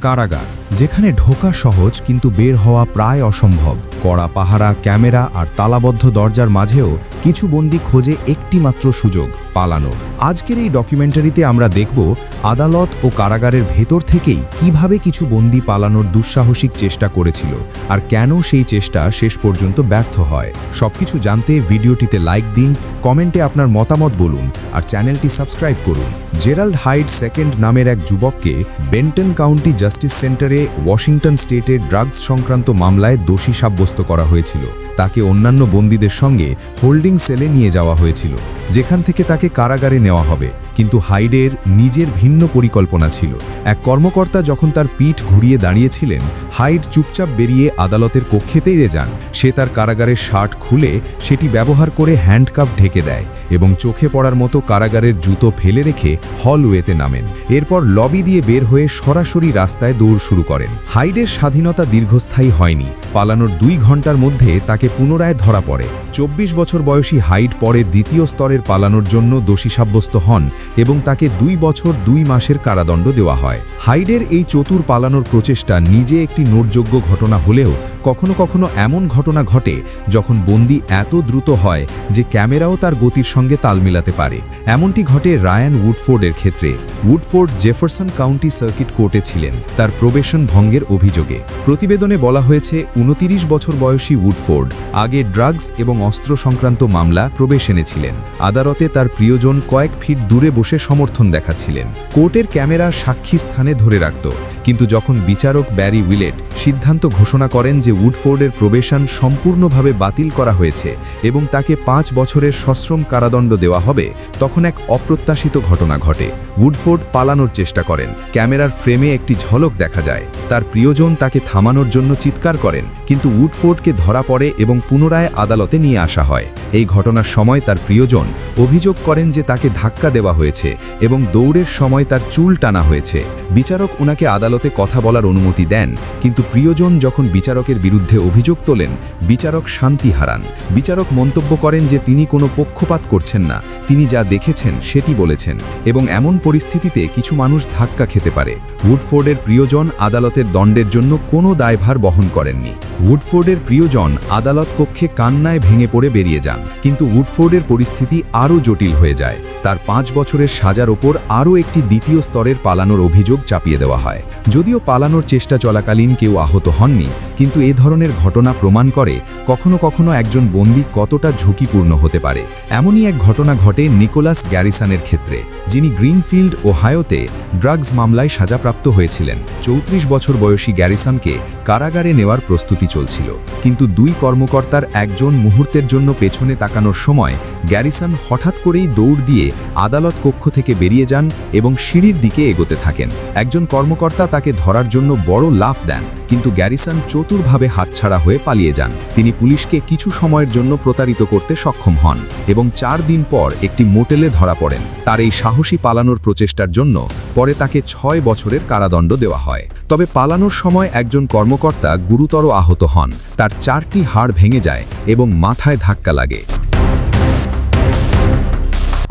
কারাগার। যেখানে ঢোকা সহজ কিন্তু বের হওয়া প্রায় অসম্ভব। কড়া পাহারা, ক্যামেরা আর তালাবদ্ধ দরজার মাঝেও কিছু বন্দি খোঁজে একটিমাত্র সুযোগ পালানো আজকের এই ডকুমেন্টারিতে আমরা দেখব আদালত ও কারাগারের ভেতর থেকেই কীভাবে কিছু বন্দি পালানোর দুঃসাহসিক চেষ্টা করেছিল আর কেন সেই চেষ্টা শেষ পর্যন্ত ব্যর্থ হয়। সবকিছু জানতে ভিডিওটিতে লাইক দিন, কমেন্টে আপনার মতামত বলুন আর চ্যানেলটি সাবস্ক্রাইব করুন। জেরাল্ড হাইড সেকেন্ড নামের এক যুবককে বেন্টন কাউন্টি জাস্টিস সেন্টারে ওয়াশিংটন স্টেটে ড্রাগস সংক্রান্ত মামলায় দোষী সাব্যস্ত করা হয়েছিল। তাকে অন্যান্য বন্দীদের সঙ্গে হোল্ডিং সেলে নিয়ে যাওয়া হয়েছিল, যেখান থেকে তাকে কারাগারে নেওয়া হবে। কিন্তু হাইডের নিজের ভিন্ন পরিকল্পনা ছিল। এক কর্মকর্তা যখন তার পিঠ ঘুরিয়ে দাঁড়িয়েছিলেন, হাইড চুপচাপ বেরিয়ে আদালতের কক্ষেতেই রে যান। সে তার কারাগারের শার্ট খুলে সেটি ব্যবহার করে হ্যান্ডকাফ ঢেকে দেয় এবং চোখে পড়ার মতো কারাগারের জুতো ফেলে রেখে হলওয়েতে নামেন। এরপর লবি দিয়ে বের হয়ে সরাসরি রাস্তায় দৌড় শুরু করেন। হাইডের স্বাধীনতা দীর্ঘস্থায়ী হয়নি। পালানোর দুই ঘণ্টার মধ্যে তাকে পুনরায় ধরা পড়ে। চব্বিশ বছর বয়সী হাইড পরে দ্বিতীয় স্তরের পালানোর জন্য দোষী সাব্যস্ত হন এবং তাকে দুই বছর দুই মাসের কারাদণ্ড দেওয়া হয়। হাইডের এই চতুর পালানোর প্রচেষ্টা নিজে একটি নোটযোগ্য ঘটনা হলেও কখনো কখনো এমন ঘটনা ঘটে যখন বন্দি এত দ্রুত হয় যে ক্যামেরাও তার গতির সঙ্গে তাল মিলাতে পারে। এমনটি ঘটে রায়ান উডফোর্ডের ক্ষেত্রে। উডফোর্ড জেফারসন কাউন্টি সার্কিট কোর্টে ছিলেন তার প্রবেশন ভঙ্গের অভিযোগে। প্রতিবেদনে বলা হয়েছে, উনতিরিশ বছর বয়সী উডফোর্ড আগে ড্রাগস এবং অস্ত্র সংক্রান্ত মামলা প্রবেশ এনেছিলেন। আদালতে তার প্রিয়জন কয়েক ফিট দূরে বসে সমর্থন দেখাচ্ছিলেন। কোর্টের ক্যামেরা সাক্ষী স্থানে ধরে রাখত, কিন্তু যখন বিচারক ব্যারি উইলেট সিদ্ধান্ত ঘোষণা করেন যে উডফোর্ডের প্রবেশন সম্পূর্ণভাবে বাতিল করা হয়েছে এবং তাকে পাঁচ বছরের সশ্রম কারাদণ্ড দেওয়া হবে, তখন এক অপ্রত্যাশিত ঘটনা ঘটে। উডফোর্ড পালানোর চেষ্টা করেন। ক্যামেরার ফ্রেমে একটি ঝলক দেখা যায়। তার প্রিয়জন তাকে থামানোর জন্য চিৎকার করেন, কিন্তু উডফোর্ডকে ধরা পড়ে এবং পুনরায় আদালতে নিয়ে আসা হয়। এই ঘটনার সময় তার প্রিয়জন অভিযোগ করেন যে তাকে ধাক্কা দেওয়া হয়েছে এবং দৌড়ের সময় তার চুল টানা হয়েছে। বিচারক উনাকে আদালতে কথা বলার অনুমতি দেন, কিন্তু প্রিয়জন যখন বিচারকের বিরুদ্ধে অভিযোগ তোলেন, বিচারক শান্তি হারান। বিচারক মন্তব্য করেন যে তিনি কোনো পক্ষপাত করছেন না, তিনি যা দেখেছেন সেটি বলেছেন এবং এমন পরিস্থিতিতে কিছু মানুষ ধাক্কা খেতে পারে। উডফোর্ডের প্রিয়জন আদালতের দণ্ডের জন্য কোনো দায়ভার বহন করেননি। উডফোর্ডের প্রিয়জন আদালত কক্ষে কান্নায় ভেঙে পড়ে বেরিয়ে যান, কিন্তু উডফোর্ডের পরিস্থিতি আরও জটিল হয়ে যায়। তার পাঁচ বছরের সাজার ওপর আরও একটি দ্বিতীয় স্তরের পালানোর অভিযোগ চাপিয়ে দেওয়া হয়। যদিও পালানোর চেষ্টা চলাকালীন কেউ আহত হননি, কিন্তু এ ধরনের ঘটনা প্রমাণ করে কখনো কখনো একজন বন্দী কতটা ঝুঁকিপূর্ণ হতে পারে। এমনই এক ঘটনা ঘটে নিকোলাস গ্যারিসনের ক্ষেত্রে, যিনি গ্রিনফিল্ড ও হায়োতে ড্রাগস মামলায় সাজাপ্রাপ্ত হয়েছিলেন। চৌত্রিশ বছর বয়সী গ্যারিসনকে কারাগারে নেওয়ার প্রস্তুতি চলছিল, কিন্তু দুই কর্মকর্তার একজন মুহূর্তের জন্য পেছনে তাকানোর সময় গ্যারিসন হঠাৎ করেই দৌড় দিয়ে আদালত কক্ষ থেকে বেরিয়ে যান এবং সিঁড়ির দিকে এগোতে থাকেন। একজন কর্মকর্তা তাকে ধরার জন্য বড় লাফ দেন, কিন্তু গ্যারিসন চতুরভাবে হাতছাড়া হয়ে পালিয়ে যান। তিনি পুলিশকে কিছু সময়ের জন্য প্রতারিত করতে সক্ষম হন এবং চার দিন পর একটি মোটেলে ধরা পড়েন। তার এই সাহসী পালানোর প্রচেষ্টার জন্য পরে তাকে ছয় বছরের কারাদণ্ড দেওয়া হয়। তবে পালানোর সময় একজন কর্মকর্তা গুরুতর আহত হন। তার চারটি হাড় ভেঙে যায় এবং মাথায় ধাক্কা লাগে।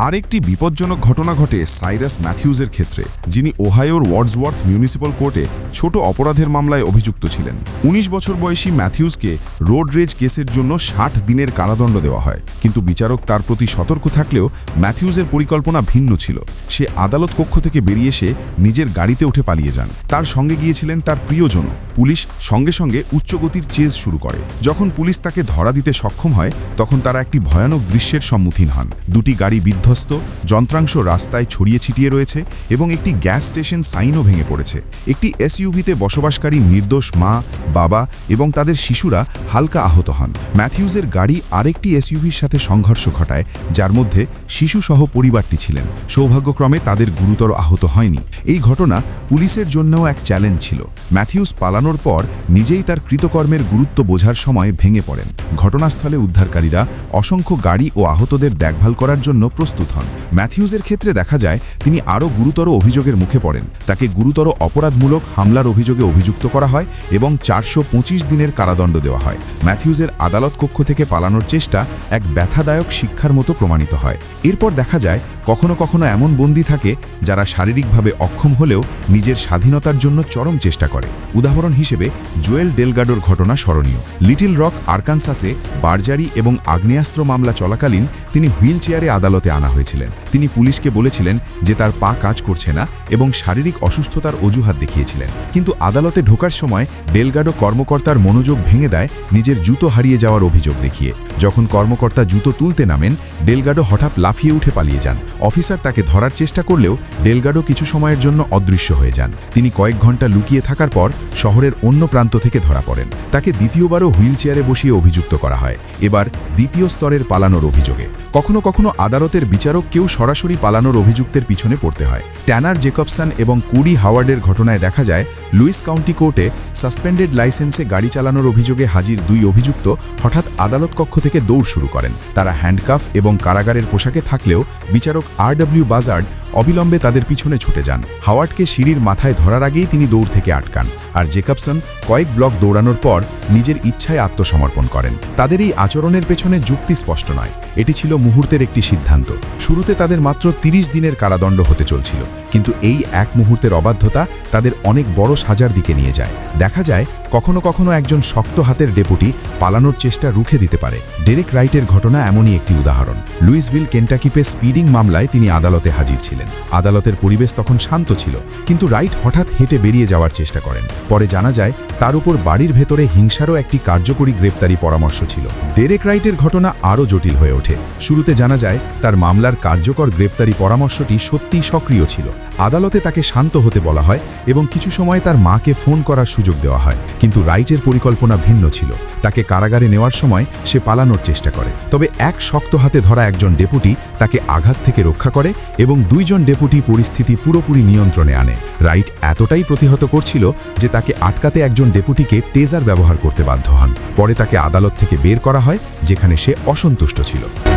আরেকটি বিপজ্জনক ঘটনা ঘটে সাইরাস ম্যাথিউজের ক্ষেত্রে, যিনি ওহায়োর ওয়ার্ডসওয়ার্থ মিউনিসিপ্যাল কোর্টে ছোট অপরাধের মামলায় অভিযুক্ত ছিলেন। ১৯ বছর বয়সী ম্যাথিউজকে রোড রেজ কেসের জন্য ষাট দিনের কারাদণ্ড দেওয়া হয়। কিন্তু বিচারক তার প্রতি সতর্ক থাকলেও ম্যাথিউজের পরিকল্পনা ভিন্ন ছিল। সে আদালত কক্ষ থেকে বেরিয়ে এসে নিজের গাড়িতে উঠে পালিয়ে যান। তার সঙ্গে গিয়েছিলেন তার প্রিয়জন পুলিশ সঙ্গে সঙ্গে উচ্চগতির চেজ শুরু করে। যখন পুলিশ তাকে ধরা দিতে সক্ষম হয়, তখন তারা একটি ভয়ানক দৃশ্যের সম্মুখীন হন। দুটি গাড়ি বিধ্বস্ত যন্ত্রাংশ রাস্তায় ছড়িয়ে ছিটিয়ে রয়েছে এবং একটি গ্যাস স্টেশন সাইনও ভেঙে পড়েছে। একটি এসইউভিতে বসবাসকারী নির্দোষ মা, বাবা এবং তাদের শিশুরা হালকা আহত হন। ম্যাথিউজের গাড়ি আরেকটি এসইউভির সাথে সংঘর্ষ ঘটায়, যার মধ্যে শিশুসহ পরিবারটি ছিলেন। সৌভাগ্যক্রমে তাদের গুরুতর আহত হয়নি। এই ঘটনা পুলিশের জন্যও এক চ্যালেঞ্জ ছিল। ম্যাথিউস পালানোর পর নিজেই তার কৃতকর্মের গুরুত্ব বোঝার সময় ভেঙে পড়েন। ঘটনাস্থলে উদ্ধারকারীরা অসংখ্য গাড়ি ও আহতদের দেখভাল করার জন্য প্রস্তুত প্রস্তুত হন। ম্যাথিউজের ক্ষেত্রে দেখা যায়, তিনি আরও গুরুতর অভিযোগের মুখে পড়েন। তাকে গুরুতর অপরাধমূলক হামলার অভিযোগে অভিযুক্ত করা হয় এবং চারশো পঁচিশ দিনের কারাদণ্ড দেওয়া হয়। ম্যাথিউজের আদালত কক্ষ থেকে পালানোর চেষ্টা এক ব্যথাদায়ক শিক্ষার মতো প্রমাণিত হয়। এরপর দেখা যায়, কখনো কখনো এমন বন্দী থাকে যারা শারীরিকভাবে অক্ষম হলেও নিজের স্বাধীনতার জন্য চরম চেষ্টা করে। উদাহরণ হিসেবে, জোয়েল ডেলগাডোর ঘটনা স্মরণীয়। লিটিল রক, আরকানসাসে বার্জারি এবং আগ্নেয়াস্ত্র মামলা চলাকালীন তিনি হুইল চেয়ারে আদালতে আনা হয়েছিলেন। তিনি পুলিশকে বলেছিলেন যে তার পা কাজ করছে না এবং শারীরিক অসুস্থতার অজুহাত দেখিয়েছিলেন। কিন্তু আদালতে ঢোকার সময় ডেলগাডো কর্মকর্তার মনোযোগ ভেঙে দেয় নিজের জুতো হারিয়ে যাওয়ার অভিযোগ দেখিয়ে। যখন কর্মকর্তা জুতো তুলতে নামেন ডেলগাডো হঠাৎ লাফিয়ে উঠে পালিয়ে যান। অফিসার তাকে ধরার চেষ্টা করলেও ডেলগাডো কিছু সময়ের জন্য অদৃশ্য হয়ে যান। তিনি কয়েক ঘণ্টা লুকিয়ে থাকার পর শহরের অন্য প্রান্ত থেকে ধরা পড়েন। তাকে দ্বিতীয়বারও হুইল চেয়ারে বসিয়ে অভিযুক্ত করা হয়। এবার দ্বিতীয় স্তরের পালানোর অভিযোগে। কখনো কখনো আদালতের বিচারক কেউ সরাসরি পালানোর অভিযুক্তের পিছনে পড়তে হয়। ট্যানার জেকবসন এবং কুডি হাওয়ার্ডের ঘটনায় দেখা যায়, লুইস কাউন্টি কোর্টে সাসপেন্ডেড লাইসেন্সে গাড়ি চালানোর অভিযোগে হাজির দুই অভিযুক্ত হঠাৎ আদালত কক্ষ থেকে দৌড় শুরু করেন। তারা হ্যান্ডকাফ এবং কারাগারের পোশাকে থাকলেও বিচারক আর ডব্লিউ বাজার্ড অবিলম্বে তাদের পিছনে ছুটে যান। হাওয়ার্ডকে সিঁড়ির মাথায় ধরার আগেই তিনি দৌড় থেকে আটকান আর জেকবসন কয়েক ব্লক দৌড়ানোর পর নিজের ইচ্ছায় আত্মসমর্পণ করেন। তাদের এই আচরণের পেছনে যুক্তি স্পষ্ট নয়। এটি ছিল মুহূর্তের একটি সিদ্ধান্ত। শুরুতে তাদের মাত্র ৩০ দিনের কারাদণ্ড হতে চলছিল। কিন্তু এই এক মুহূর্তের অবাধ্যতা তাদের অনেক বড় সাজার দিকে নিয়ে যায়। দেখা যায় কখনো কখনো একজন শক্ত হাতের ডেপুটি পালানোর চেষ্টা রুখে দিতে পারে। ডেরেক রাইটের ঘটনা এমনই একটি উদাহরণ। লুইসভিল কেন্টাকিপে স্পিডিং মামলায় তিনি আদালতে হাজির ছিলেন। আদালতের পরিবেশ তখন শান্ত ছিল, কিন্তু রাইট হঠাৎ হেঁটে বেরিয়ে যাওয়ার চেষ্টা করেন। পরে জানা যায়, তার উপর বাড়ির ভেতরে হিংসারও একটি কার্যকরী গ্রেপ্তারি পরামর্শ ছিল। ডেরেক রাইটের ঘটনা আরও জটিল হয়ে ওঠে। শুরুতে জানা যায়, তার মামলার কার্যকর গ্রেপ্তারি পরামর্শটি সত্যিই সক্রিয় ছিল। আদালতে তাকে শান্ত হতে বলা হয় এবং কিছু সময় তার মাকে ফোন করার সুযোগ দেওয়া হয়। কিন্তু রাইটের পরিকল্পনা ভিন্ন ছিল। তাকে কারাগারে নেওয়ার সময় সে পালানোর চেষ্টা করে। তবে এক শক্ত হাতে ধরা একজন ডেপুটি তাকে আঘাত থেকে রক্ষা করে এবং দুইজন ডেপুটি পরিস্থিতি পুরোপুরি নিয়ন্ত্রণে আনে। রাইট এতটাই প্রতিহত করছিল যে তাকে আটকাতে একজন ডেপুটিকে টেজার ব্যবহার করতে বাধ্য হন। পরে তাকে আদালত থেকে বের করা হয়, যেখানে সে অসন্তুষ্ট ছিল।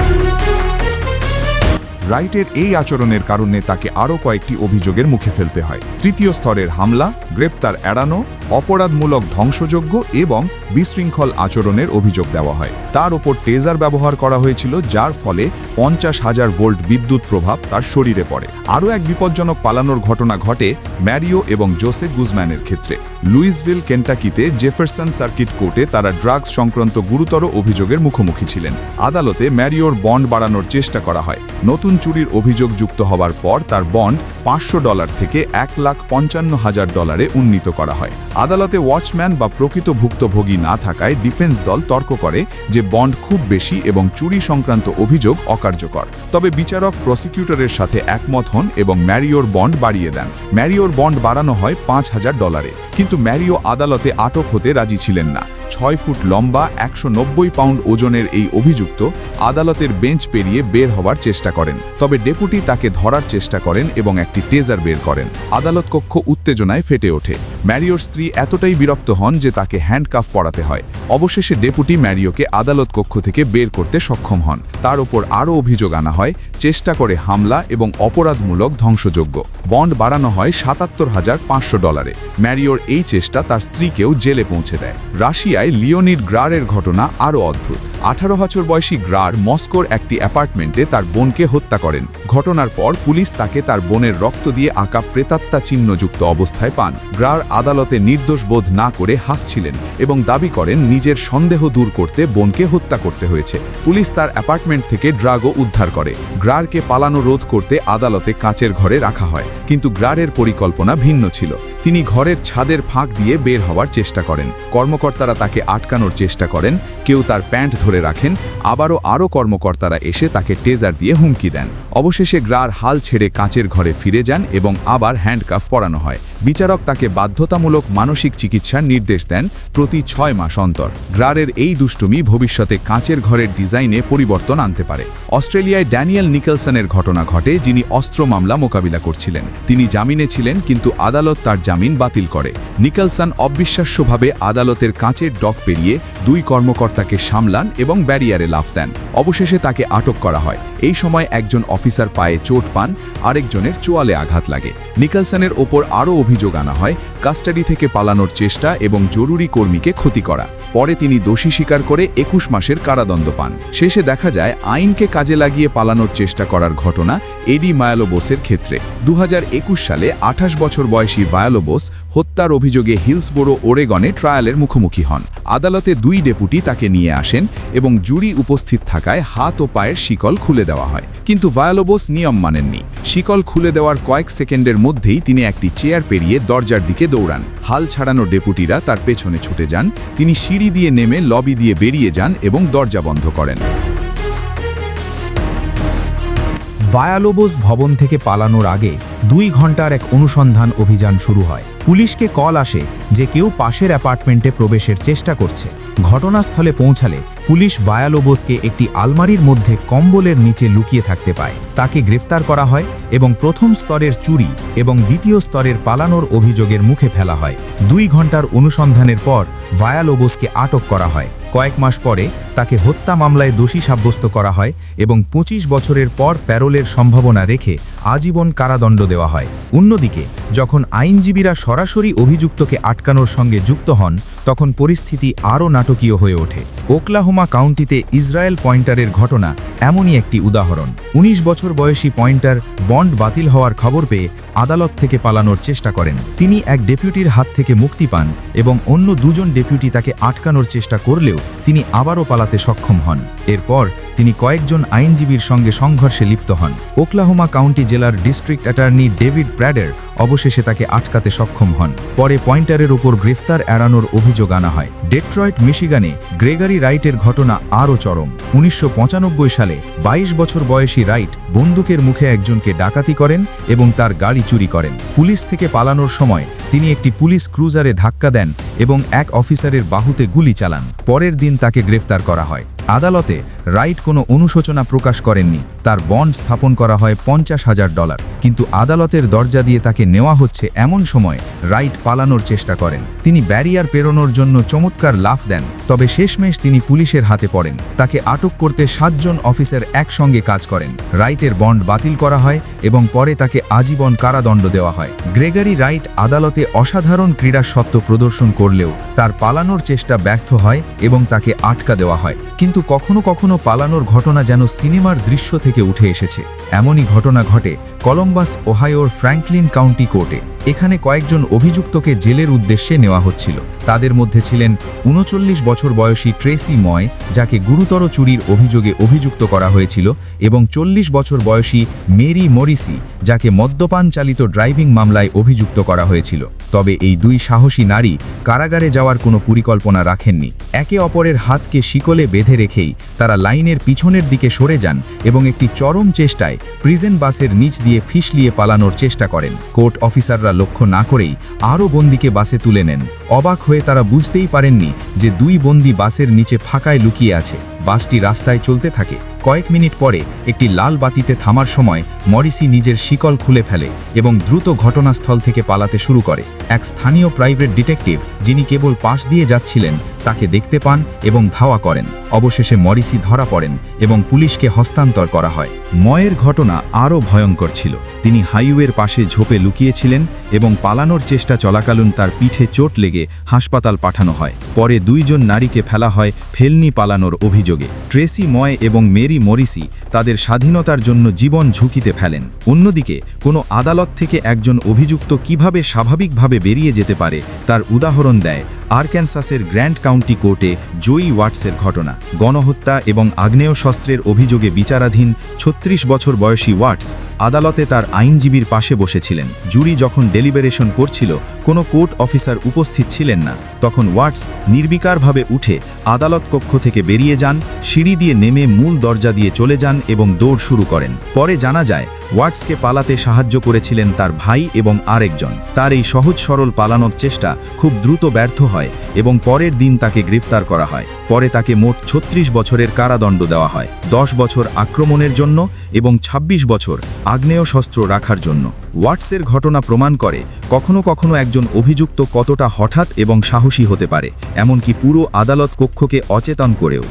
রাইটের এই আচরণের কারণে তাকে আরও কয়েকটি অভিযোগের মুখে ফেলতে হয়। তৃতীয় স্তরের হামলা, গ্রেপ্তার এড়ানো, অপরাধমূলক ধ্বংসযোগ্য এবং বিশৃঙ্খল আচরণের অভিযোগ দেওয়া হয়। তার ওপর টেজার ব্যবহার করা হয়েছিল, যার ফলে পঞ্চাশ হাজার ভোল্ট বিদ্যুৎ প্রভাব তার শরীরে পড়ে। আরও এক বিপজ্জনক পালানোর ঘটনা ঘটে ম্যারিও এবং জোসে গুজম্যানের ক্ষেত্রে। লুইসভিল, কেন্টাকিতে জেফারসন সার্কিট কোর্টে তারা ড্রাগস সংক্রান্ত গুরুতর অভিযোগের মুখোমুখি ছিলেন। আদালতে ম্যারিওর বন্ড বাড়ানোর চেষ্টা করা হয়। নতুন চুরির অভিযোগ যুক্ত হবার পর তার বন্ড পাঁচশো ডলার থেকে এক লাখ পঞ্চান্ন হাজার ডলারে উন্নীত করা হয়। আদালতে ওয়াচম্যান বা প্রকৃত ভুক্তভোগী না থাকায় ডিফেন্স দল তর্ক করে যে বন্ড খুব বেশি এবং চুরি সংক্রান্ত অভিযোগ অকার্যকর। তবে বিচারক প্রসিকিউটরের সাথে একমত হন এবং ম্যারিওর বন্ড বাড়িয়ে দেন। ম্যারিওর বন্ড বাড়ানো হয় পাঁচ হাজার ডলারে। কিন্তু ম্যারিও আদালতে আটক হতে রাজি ছিলেন না। ছয় ফুট লম্বা, একশো নব্বই পাউন্ড ওজনের এই অভিযুক্ত আদালতের বেঞ্চ পেরিয়ে বের হবার চেষ্টা করেন। তবে ডেপুটি তাকে ধরার চেষ্টা করেন এবং একটি টেজার বের করেন। আদালত কক্ষ উত্তেজনায় ফেটে ওঠে। ম্যারিওর স্ত্রী এতটাই বিরক্ত হন যে তাকে হ্যান্ডকাফ পড়াতে হয়। অবশেষে ডেপুটি ম্যারিওকে আদালত কক্ষ থেকে বের করতে সক্ষম হন। তার ওপর আরও অভিযোগ আনা হয়, চেষ্টা করে হামলা এবং অপরাধমূলক ধ্বংসযোগ্য বন্ড বাড়ানো হয় সাতাত্তর হাজার পাঁচশো ডলারে। ম্যারিওর এই চেষ্টা তার স্ত্রীকেও জেলে পৌঁছে দেয়। রাশিয়ায় লিওনিড গ্রারের ঘটনা আরও অদ্ভুত। আঠারো বছর বয়সী গ্রার মস্কোর একটি অ্যাপার্টমেন্টে তার বোনকে হত্যা করেন। ঘটনার পর পুলিশ তাকে তার বোনের রক্ত দিয়ে আঁকা প্রেতাত্মা চিহ্নযুক্ত অবস্থায় পান। গ্রার আদালতে নির্দোষ বোধ না করে হাসছিলেন এবং দাবি করেন নিজের সন্দেহ দূর করতে বোনকে হত্যা করতে হয়েছে। পুলিশ তার অ্যাপার্টমেন্ট থেকে ড্রাগও উদ্ধার করে। গ্রারকে পালানো রোধ করতে আদালতে কাঁচের ঘরে রাখা হয়, কিন্তু গ্রারের পরিকল্পনা ভিন্ন ছিল। তিনি ঘরের ছাদের ফাঁক দিয়ে বের হওয়ার চেষ্টা করেন। কর্মকর্তারা তাকে আটকানোর চেষ্টা করেন, কেউ তার প্যান্ট ধরে রাখেন, আবারও আরও কর্মকর্তারা এসে তাকে টেজার দিয়ে হুমকি দেন। অবশেষে অবশেষে গ্রার হাল ছেড়ে কাঁচের ঘরে ফিরে যান এবং আবার হ্যান্ডকাফ পরানো হয়। বিচারক তাকে বাধ্যতামূলক মানসিক চিকিৎসার নির্দেশ দেন প্রতি ছয় মাস অন্তর। গ্রারের এই দুষ্টুমি ভবিষ্যতে কাঁচের ঘরের ডিজাইনে পরিবর্তন আনতে পারে। অস্ট্রেলিয়ায় ড্যানিয়েল নিকেলসনের ঘটনা ঘটে, যিনি অস্ত্র মামলা মোকাবিলা করছিলেন। তিনি জামিনে ছিলেন, কিন্তু আদালত তার জামিন বাতিল করে। নিকেলসন অবিশ্বাস্যভাবে আদালতের কাঁচের ডক পেরিয়ে দুই কর্মকর্তাকে সামলান এবং ব্যারিয়ারে লাফ দেন। অবশেষে তাকে আটক করা হয়। এই সময় একজন অফিসার পায়ে চোট পান, আরেকজনের চোয়ালে আঘাত লাগে। নিকেলসনের ওপর আরও অভিযোগ আনা হয়, কাস্টাডি থেকে পালানোর চেষ্টা এবং জরুরি কর্মীকে ক্ষতি করা। পরে তিনি দোষী স্বীকার করে একুশ মাসের কারাদণ্ড পান। শেষে দেখা যায়, আইনকে কাজে লাগিয়ে পালানোর চেষ্টা করার ঘটনা এডি মায়ালোবোসের ক্ষেত্রে। দু হাজার একুশ সালে আঠাশ বছর বয়সী ভায়ালোবোস হত্যার অভিযোগে হিলসবোরো, ওরেগনে ট্রায়ালের মুখোমুখি হন। আদালতে দুই ডেপুটি তাকে নিয়ে আসেন এবং জুরি উপস্থিত থাকায় হাত ও পায়ের শিকল খুলে দেওয়া হয়। কিন্তু ভায়ালোবোস নিয়ম মানেননি। শিকল খুলে দেওয়ার কয়েক সেকেন্ডের মধ্যেই তিনি একটি চেয়ার পেরিয়ে দরজার দিকে দৌড়ান। হাল ছাড়ানো ডেপুটিরা তার পেছনে ছুটে যান। তিনি সিঁড়ি দিয়ে নেমে লবি দিয়ে বেরিয়ে যান এবং দরজা বন্ধ করেন। ভায়ালোবোস ভবন থেকে পালানোর আগে দুই ঘণ্টার এক অনুসন্ধান অভিযান শুরু হয়। পুলিশকে কল আসে যে কেউ পাশের অ্যাপার্টমেন্টে প্রবেশের চেষ্টা করছে। ঘটনাস্থলে পৌঁছালে পুলিশ ভায়ালোবোসকে একটি আলমারির মধ্যে কম্বলের নিচে লুকিয়ে থাকতে পায়। তাকে গ্রেফতার করা হয় এবং প্রথম স্তরের চুরি এবং দ্বিতীয় স্তরের পালানোর অভিযোগের মুখে ফেলা হয়। দুই ঘণ্টার অনুসন্ধানের পর ভায়ালোবোসকে আটক করা হয়। কয়েক মাস পরে তাকে হত্যা মামলায় দোষী সাব্যস্ত করা হয় এবং ২৫ বছরের পর প্যারোলের সম্ভাবনা রেখে আজীবন কারাদণ্ড দেওয়া হয়। অন্যদিকে, যখন আইনজীবীরা সরাসরি অভিযুক্তকে আটকানোর সঙ্গে যুক্ত হন, তখন পরিস্থিতি আরও নাটকীয় হয়ে ওঠে। ওকলাহোমা কাউন্টিতে ইসরায়েল পয়েন্টারের ঘটনা এমনই একটি উদাহরণ। ১৯ বছর বয়সী পয়েন্টার বন্ড বাতিল হওয়ার খবর পেয়ে আদালত থেকে পালানোর চেষ্টা করেন। তিনি এক ডেপুটির হাত থেকে মুক্তি পান এবং অন্য দুজন ডেপুটি তাকে আটকানোর চেষ্টা করলেও তিনি আবারও পালাতে সক্ষম হন। এরপর তিনি কয়েকজন আইনজীবীর সঙ্গে সংঘর্ষে লিপ্ত হন। ওকলাহোমা কাউন্টি জেলার ডিস্ট্রিক্ট অ্যাটর্নি ডেভিড প্র্যাডের অবশেষে তাকে আটকাতে সক্ষম হন। পরে পয়েন্টারের ওপর গ্রেফতার এড়ানোর অভিযোগ আনা হয়। ডেট্রয়েট, মিশিগানে গ্রেগারি রাইটের ঘটনা আরও চরম। উনিশশো পঁচানব্বই সালে ২২ বছর বয়সী রাইট বন্দুকের মুখে একজনকে ডাকাতি করেন এবং তার গাড়ি চুরি করেন। পুলিশ থেকে পালানোর সময় তিনি একটি পুলিশ ক্রুজারে ধাক্কা দেন এবং এক অফিসারের বাহুতে গুলি চালান। পরের দিন তাকে গ্রেফতার করা হয়। আদালতে রাইট কোনো অনুশোচনা প্রকাশ করেননি। তার বন্ড স্থাপন করা হয় পঞ্চাশ হাজার ডলার। কিন্তু আদালতের দরজা দিয়ে তাকে নেওয়া হচ্ছে এমন সময় রাইট পালানোর চেষ্টা করেন। তিনি ব্যারিয়ার পেরোনোর জন্য চমৎকার লাফ দেন, তবে শেষমেশ তিনি পুলিশের হাতে পড়েন। তাকে আটক করতে সাতজন অফিসার একসঙ্গে কাজ করেন। রাইটের বন্ড বাতিল করা হয় এবং পরে তাকে আজীবন কারাদণ্ড দেওয়া হয়। গ্রেগারি রাইট আদালতে অসাধারণ ক্রীড়া সত্ত্ব প্রদর্শন করলেও তার পালানোর চেষ্টা ব্যর্থ হয় এবং তাকে আটকা দেওয়া হয়। কিন্তু কখনো কখনো পালানোর ঘটনা যেন সিনেমার দৃশ্য থেকে উঠে এসেছে। এমনই ঘটনা ঘটে কলম্বাস ওহাইওর ফ্র্যাঙ্কলিন কাউন্টি কোর্টে। এখানে কয়েকজন অভিযুক্তকে জেলের উদ্দেশ্যে নেওয়া হচ্ছিল। তাদের মধ্যে ছিলেন উনচল্লিশ বছর বয়সী ট্রেসি ময়, যাকে গুরুতর চুরির অভিযোগে অভিযুক্ত করা হয়েছিল, এবং চল্লিশ বছর বয়সী মেরি মরিসি, যাকে মদ্যপান চালিত ড্রাইভিং মামলায় অভিযুক্ত করা হয়েছিল। তবে এই দুই সাহসী নারী কারাগারে যাওয়ার কোনো পরিকল্পনা রাখেননি। একে অপরের হাতকে শিকলে বেঁধে রেখেই তারা লাইনের পিছনের দিকে সরে যান এবং একটি চরম চেষ্টায় প্রিজেন বাসের নিচ দিয়ে ফিসলিয়ে পালানোর চেষ্টা করেন। কোর্ট অফিসাররা লক্ষ্য না করেই আরও বন্দিকে বাসে তুলে নেন। অবাক হয়ে তারা বুঝতেই পারেননি যে দুই বন্দি বাসের নিচে ফাঁকায় লুকিয়ে আছে। বাসটি রাস্তায় চলতে থাকে। কয়েক মিনিট পরে একটি লাল বাতিতে থামার সময় মরিসি নিজের শিকল খুলে ফেলে এবং দ্রুত ঘটনাস্থল থেকে পালাতে শুরু করে। এক স্থানীয় প্রাইভেট ডিটেকটিভ যিনি কেবল পাশ দিয়ে যাচ্ছিলেন, তাকে দেখতে পান এবং ধাওয়া করেন। অবশেষে মরিসি ধরা পড়েন এবং পুলিশকে হস্তান্তর করা হয়। ময়ের ঘটনা আরও ভয়ঙ্কর ছিল। তিনি হাইওয়ের পাশে ঝোপে লুকিয়েছিলেন এবং পালানোর চেষ্টা চলাকালীন তার পিঠে চোট লেগে হাসপাতাল পাঠানো হয়। পরে দুইজন নারীকে ফেলা হয় ফেলনি পালানোর অভিযোগে। ট্রেসি ময় এবং মেরি মরিসি তাদের স্বাধীনতার জন্য জীবন ঝুঁকিতে ফেলেন। অন্যদিকে, কোনো আদালত থেকে একজন অভিযুক্ত কীভাবে স্বাভাবিকভাবে বেরিয়ে যেতে পারে, তার উদাহরণ দেয় আরক্যানসাসের গ্র্যান্ড কাউন্টি কোর্টে জয়ী ওয়াটসের ঘটনা, গণহত্যা এবং আগ্নেয় শস্ত্রের অভিযোগে বিচারাধীন ছত্রিশ বছর বয়সী ওয়াটস আদালতে তার আইনজীবীর পাশে বসেছিলেন। জুরি যখন ডেলিবারেশন করছিল, কোনো কোর্ট অফিসার উপস্থিত ছিলেন না। তখন ওয়াটস নির্বিকারভাবে উঠে আদালত কক্ষ থেকে বেরিয়ে যান, সিঁড়ি দিয়ে নেমে মূল দরজা দিয়ে চলে যান এবং দৌড় শুরু করেন। পরে জানা যায়, ওয়াটসকে পালাতে সাহায্য করেছিলেন তার ভাই এবং আরেকজন। তার এই সহজ সরল পালানোর চেষ্টা খুব দ্রুত ব্যর্থ হয় এবং পরের দিন তাকে গ্রেফতার করা হয়। পরে তাকে মোট ছত্রিশ বছরের কারাদণ্ড দেওয়া হয়। দশ বছর আক্রমণের জন্য এবং ২৬ বছর আগ্নেয়শস্ত্র রাখার জন্য। ওয়াটসের ঘটনা প্রমাণ করে কখনো কখনো একজন অভিযুক্ত কতটা হঠাৎ এবং সাহসী হতে পারে, এমনকি পুরো আদালত কক্ষকে অচেতন করেও।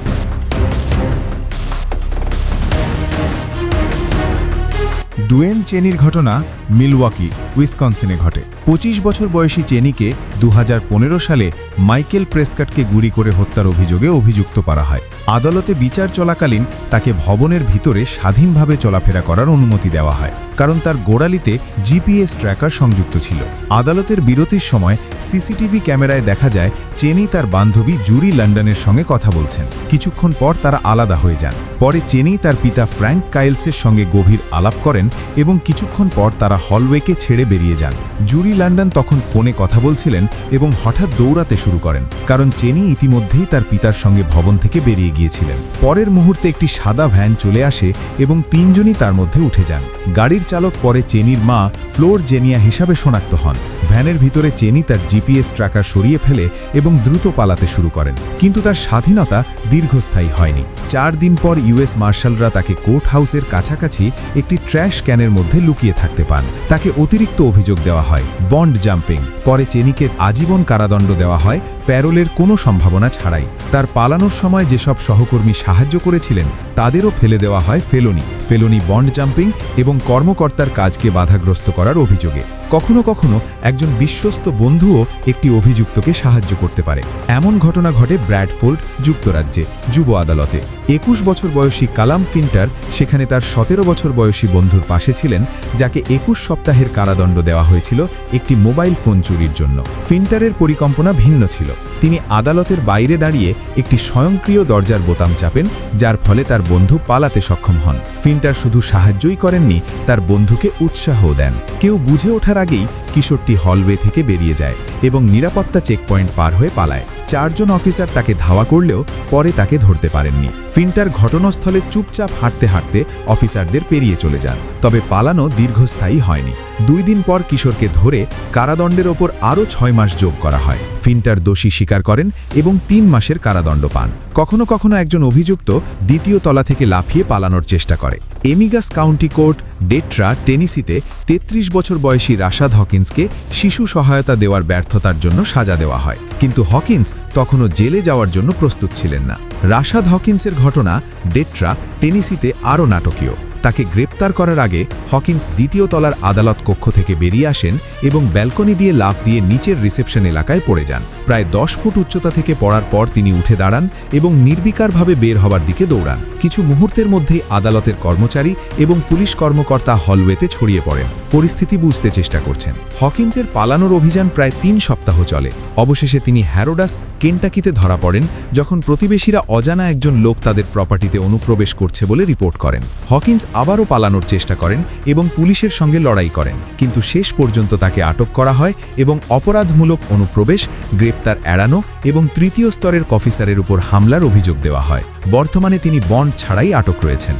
ডুয়েন চেনির ঘটনা মিলওয়াকি। উইসকনসিনে ঘটে। পঁচিশ বছর বয়সী চেনিকে দু হাজার পনেরো সালে মাইকেল প্রেসকাটকে গুলি করে হত্যার অভিযোগে অভিযুক্ত করা হয়। আদালতে বিচার চলাকালীন তাকে ভবনের ভিতরে স্বাধীনভাবে চলাফেরা করার অনুমতি দেওয়া হয়, কারণ তার গোড়ালিতে জিপিএস ট্র্যাকার সংযুক্ত ছিল। আদালতের বিরতির সময় সিসিটিভি ক্যামেরায় দেখা যায়, চেনি তার বান্ধবী জুরি লন্ডনের সঙ্গে কথা বলছেন। কিছুক্ষণ পর তারা আলাদা হয়ে যান। পরে চেনি তার পিতা ফ্র্যাঙ্ক কাইলসের সঙ্গে গভীর আলাপ করেন এবং কিছুক্ষণ পর তারা হলওয়েকে ছেড়ে বেরিয়ে যান। জুরি লন্ডন তখন ফোনে কথা বলছিলেন এবং হঠাৎ দৌড়াতে শুরু করেন, কারণ চেনি ইতিমধ্যেই তার পিতার সঙ্গে ভবন থেকে বেরিয়ে গিয়েছিলেন। পরের মুহূর্তে একটি সাদা ভ্যান চলে আসে এবং তিনজনই তার মধ্যে উঠে যান। গাড়ির চালক পরে চেনির মা ফ্লোর জেনিয়া হিসাবে শনাক্ত হন। ভ্যানের ভিতরে চেনি তার জিপিএস ট্র্যাকার সরিয়ে ফেলে এবং দ্রুত পালাতে শুরু করেন, কিন্তু তার স্বাধীনতা দীর্ঘস্থায়ী হয়নি। চার দিন পর ইউএস মার্শালরা তাকে কোর্ট হাউসের কাছাকাছি একটি ট্র্যাশ ক্যানের মধ্যে লুকিয়ে থাকতে পান। তাকে অতিরিক্ত অভিযোগ দেওয়া হয়। Bond jumping. পরে চেনিকে আজীবন কারাদণ্ড দেওয়া হয়। প্যারোলের কোনো সম্ভাবনা ছাড়াই। তার পালানোর সময় যেসব সহকর্মী সাহায্য করেছিলেন, তাদেরও ফেলে দেওয়া হয় ফেলোনি। ফেলোনি বন্ড জাম্পিং এবং কর্মকর্তার কাজকে বাধাগ্রস্ত করার অভিযোগে। কখনো কখনো একজন বিশ্বস্ত বন্ধুও একটি অভিযুক্তকে সাহায্য করতে পারে। এমন ঘটনা ঘটে ব্র্যাডফোর্ড, যুক্তরাজ্যে, যুব আদালতে। একুশ বছর বয়সী কালাম ফিন্টার সেখানে তার সতেরো বছর বয়সী বন্ধুর পাশে ছিলেন, যাকে একুশ সপ্তাহের কারাদণ্ড দেওয়া হয়েছিল একটি মোবাইল ফোন চুরির জন্য। ফিন্টারের পরিকল্পনা ভিন্ন ছিল। তিনি আদালতের বাইরে দাঁড়িয়ে একটি স্বয়ংক্রিয় দরজার বোতাম চাপেন, যার ফলে তার বন্ধু পালাতে সক্ষম হন। ফিন্টার শুধু সাহায্যই করেননি, তার বন্ধুকে উৎসাহ দেন। কেউ বুঝে ওঠার আগেই কিশোরটি হলওয়ে থেকে বেরিয়ে যায় এবং নিরাপত্তা চেকপয়েন্ট পার হয়ে পালায়। চারজন অফিসার তাকে ধাওয়া করলেও পরে তাকে ধরতে পারেননি। ফিন্টার ঘটনাস্থলে চুপচাপ হাঁটতে হাঁটতে অফিসারদের পেরিয়ে চলে যান। তবে পালানো দীর্ঘস্থায়ী হয়নি। দুই দিন পর কিশোরকে ধরে কারাদণ্ডের ওপর আরও ছয় মাস যোগ করা হয়। ফিন্টার দোষী স্বীকার করেন এবং তিন মাসের কারাদণ্ড পান। কখনো কখনো একজন অভিযুক্ত দ্বিতীয় তলা থেকে লাফিয়ে পালানোর চেষ্টা করে। এমিগাস কাউন্টি কোর্ট, ডেট্রা, টেনিসিতে ৩৩ বছর বয়সী রাশাদ হকিন্সকে শিশু সহায়তা দেওয়ার ব্যর্থতার জন্য সাজা দেওয়া হয়। কিন্তু হকিন্স তখনও জেলে যাওয়ার জন্য প্রস্তুত ছিলেন না। রাশাদ হকিন্সের ঘটনা ডেট্রা, টেনিসিতে আরও নাটকীয়। তাকে গ্রেপ্তার করার আগে হকিন্স দ্বিতীয় তলার আদালত কক্ষ থেকে বেরিয়ে আসেন এবং ব্যালকনি দিয়ে লাফ দিয়ে নিচের রিসেপশন এলাকায় পড়ে যান। প্রায় দশ ফুট উচ্চতা থেকে পড়ার পর তিনি উঠে দাঁড়ান এবং নির্বিকারভাবে বের হবার দিকে দৌড়ান। কিছু মুহূর্তের মধ্যেই আদালতের কর্মচারী এবং পুলিশ কর্মকর্তা হলওয়েতে ছড়িয়ে পড়েন। পরিস্থিতি বুঝতে চেষ্টা করছেন। হকিন্সের পালানোর অভিযান প্রায় তিন সপ্তাহ চলে। অবশেষে তিনি হ্যারোডাস, কেন্টাকিতে ধরা পড়েন, যখন প্রতিবেশীরা অজানা একজন লোক তাদের প্রপার্টিতে অনুপ্রবেশ করছে বলে রিপোর্ট করেন। হকিন্স আবারও পালানোর চেষ্টা করেন এবং পুলিশের সঙ্গে লড়াই করেন। কিন্তু শেষ পর্যন্ত তাকে আটক করা হয় এবং অপরাধমূলক অনুপ্রবেশ, গ্রেপ্তার এড়ানো এবং তৃতীয় স্তরের অফিসারের উপর হামলার অভিযোগ দেওয়া হয়। বর্তমানে তিনি বন্ড ছাড়াই আটক রয়েছেন।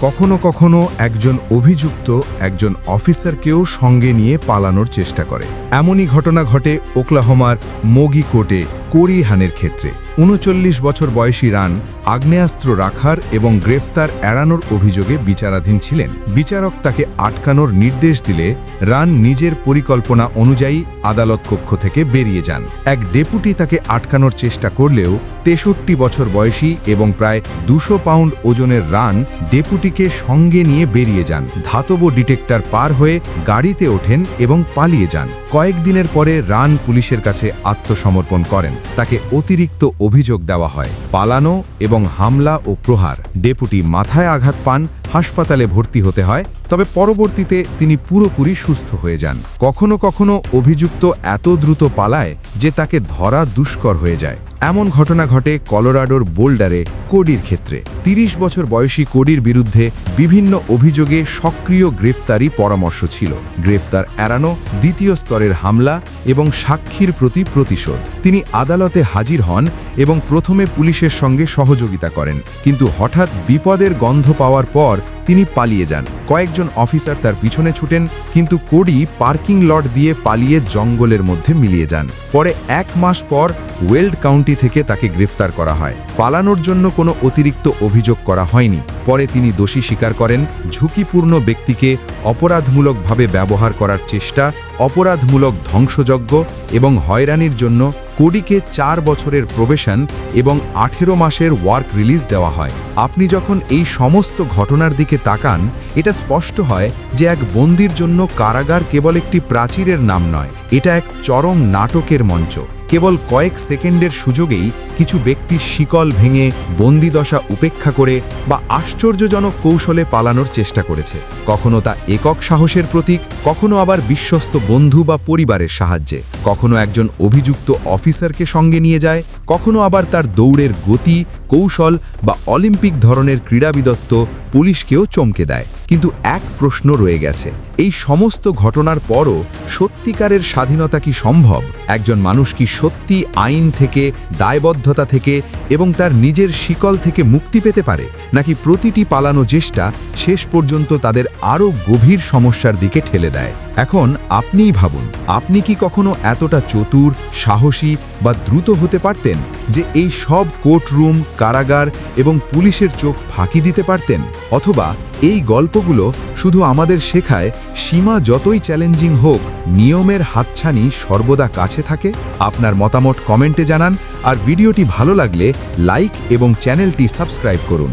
কখনো কখনো একজন অভিযুক্ত একজন অফিসারকেও সঙ্গে নিয়ে পালানোর চেষ্টা করে। এমনই ঘটনা ঘটে ওকলাহোমার মোগি কোর্টে। কোরি হানের ক্ষেত্রে। উনচল্লিশ বছর বয়সী রান আগ্নেয়াস্ত্র রাখার এবং গ্রেফতার এড়ানোর অভিযোগে বিচারাধীন ছিলেন। বিচারক তাকে আটকানোর নির্দেশ দিলে রান নিজের পরিকল্পনা অনুযায়ী আদালত কক্ষ থেকে বেরিয়ে যান। এক ডেপুটি তাকে আটকানোর চেষ্টা করলেও তেষট্টি বছর বয়সী এবং প্রায় দুশো পাউন্ড ওজনের রান ডেপুটিকে সঙ্গে নিয়ে বেরিয়ে যান। ধাতব ডিটেক্টর পার হয়ে গাড়িতে ওঠেন এবং পালিয়ে যান। কয়েকদিনের পরে রান পুলিশের কাছে আত্মসমর্পণ করেন। তাকে অতিরিক্ত অভিযোগ দেওয়া হয়। পালানো এবং হামলা ও প্রহার। ডেপুটি মাথায় আঘাত পান, হাসপাতালে ভর্তি হতে হয়, তবে পরবর্তীতে তিনি পুরোপুরি সুস্থ হয়ে যান। কখনো কখনো অভিযুক্ত এত দ্রুত পালায় যে তাকে ধরা দুষ্কর হয়ে যায়। এমন ঘটনা ঘটে কলোরাডোর বোল্ডারে কোডির ক্ষেত্রে। ৩০ বছর বয়সী কোডির বিরুদ্ধে বিভিন্ন অভিযোগে সক্রিয় গ্রেফতারি পরামর্শ ছিল। গ্রেফতার এড়ানো দ্বিতীয় স্তরের হামলা এবং সাক্ষীর প্রতি প্রতিশোধ। তিনি আদালতে হাজির হন এবং প্রথমে পুলিশের সঙ্গে সহযোগিতা করেন। কিন্তু হঠাৎ বিপদের গন্ধ পাওয়ার পর তিনি পালিয়ে যান। কয়েকজন অফিসার তার পিছনে ছুটেন, কিন্তু কোডি পার্কিং লট দিয়ে পালিয়ে জঙ্গলের মধ্যে মিলিয়ে যান। পরে এক মাস পর ওয়েল্ড কাউন্টি থেকে তাকে গ্রেফতার করা হয়। পালানোর জন্য কোনো অতিরিক্ত অভিযোগ করা হয়নি। পরে তিনি দোষী স্বীকার করেন, ঝুঁকিপূর্ণ ব্যক্তিকে অপরাধমূলকভাবে ব্যবহার করার চেষ্টা, অপরাধমূলক ধ্বংসযজ্ঞ এবং হয়রানির জন্য কোডিকে চার বছরের প্রবেশন এবং আঠেরো মাসের ওয়ার্ক রিলিজ দেওয়া হয়। আপনি যখন এই সমস্ত ঘটনার দিকে তাকান, এটা স্পষ্ট হয় যে এক বন্দির জন্য কারাগার কেবল একটি প্রাচীরের নাম নয়, এটা এক চরম নাটকের মঞ্চ। কেবল কয়েক সেকেন্ডের সুযোগেই কিছু ব্যক্তি শিকল ভেঙে বন্দিদশা উপেক্ষা করে বা আশ্চর্যজনক কৌশলে পালানোর চেষ্টা করেছে। কখনো তা একক সাহসের প্রতীক, কখনো আবার বিশ্বস্ত বন্ধু বা পরিবারের সাহায্যে। কখনো একজন অভিযুক্ত অফিসারকে সঙ্গে নিয়ে যায়। কখনো আবার তার দৌড়ের গতি, কৌশল বা অলিম্পিক ধরনের ক্রীড়াবিদত্ব পুলিশকেও চমকে দেয়। কিন্তু এক প্রশ্ন রয়ে গেছে, এই সমস্ত ঘটনার পরও সত্যিকারের স্বাধীনতা কি সম্ভব? একজন মানুষ কি সত্যি আইন থেকে, দায়বদ্ধতা থেকে এবং তার নিজের শিকল থেকে মুক্তি পেতে পারে? নাকি প্রতিটি পালানো চেষ্টা শেষ পর্যন্ত তাদের আরও গভীর সমস্যার দিকে ঠেলে দেয়? এখন আপনিই ভাবুন, আপনি কি কখনো এতটা চতুর, সাহসী বা দ্রুত হতে পারতেন? যে এই সব কোর্টরুম, কারাগার এবং পুলিশের চোখ ফাঁকি দিতে পারতেন, অথবা এই গল্পগুলো শুধু আমাদের শেখায় সীমা যতই চ্যালেঞ্জিং হোক, নিয়মের হাতছানি সর্বদা কাছে থাকে। আপনার মতামত কমেন্টে জানান, আর ভিডিওটি ভালো লাগলে লাইক এবং চ্যানেলটি সাবস্ক্রাইব করুন।